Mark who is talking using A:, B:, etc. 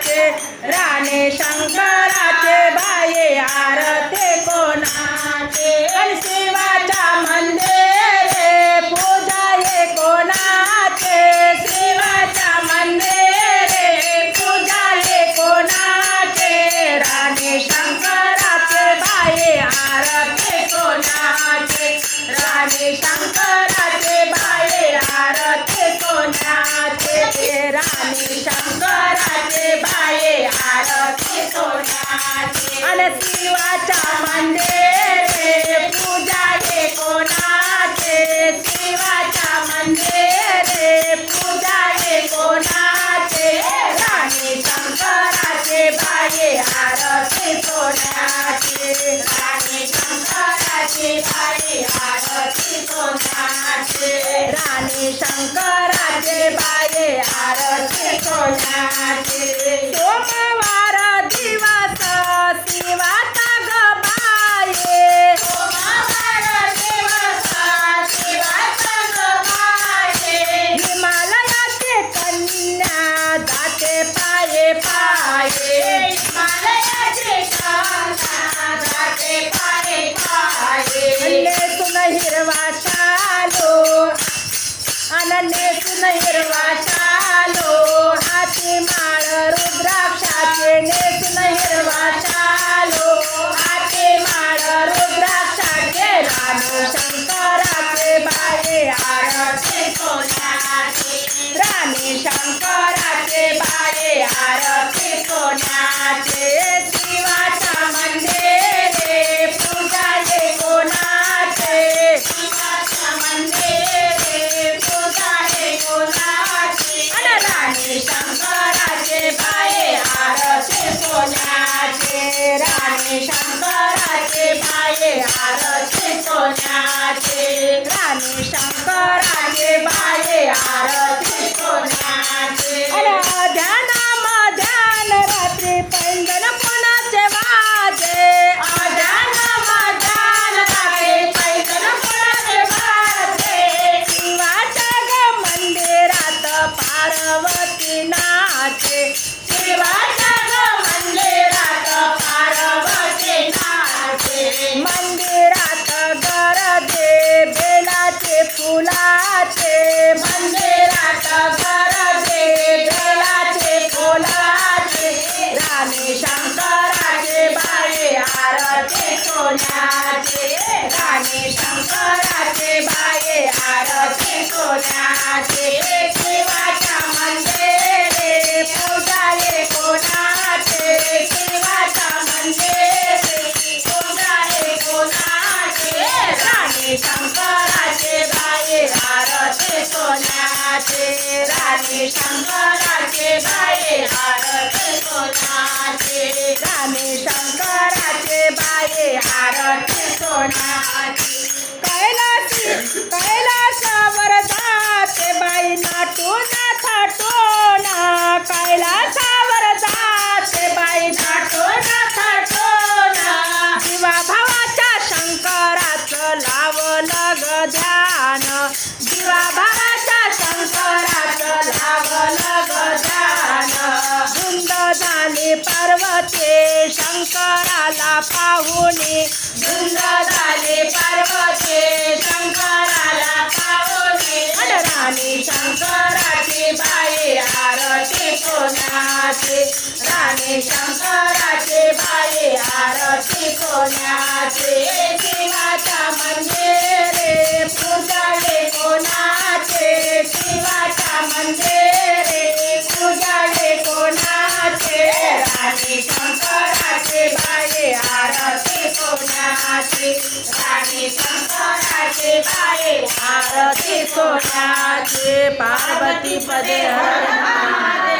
A: कोणाचे राणे शंकराचे बाये आरते, कोणाचे? शिवाच्या मंदिरे पूजा ये कोणाचे? शिवाच्या मंदिरे पूजा ये कोणाचे? राणे शंकराचे बाये आरते कोणाचे? राणे शंकराचे बाये आरते कोणाचे? राणे कोणाचे आणि शिवाच्या मंदिरे कोणाचे राणी शंकराचे बाये आरती कोणाचे अन ध्यानाम ध्यान रात्री पैंजण कोणाचे वाजे अध्यानाम ध्यान रात्री पैंजण कोणाचे वाजे शिवाच्या ग मंदिरात पार्वती नाचे आरती कोणाचे राणे शंकराचे बाई आरती कोणाचे राणी शंकराचे बाई आरती कोणाचे कैलासी कैलासावर ध्यान जीवा भावाच्या शंकराचं लागलं गजान धुंद झाली पर्वते शंकराला पाहुणे. धुंद झाले पर्वते शंकराला पाहुणे. राणी शंकराचे बाई आरती कोणाचे? राणी शंकराचे बाई आरती कोणाचे? शिवाच्या मंदिर. कोणाचे राणी पार्वती पदे हर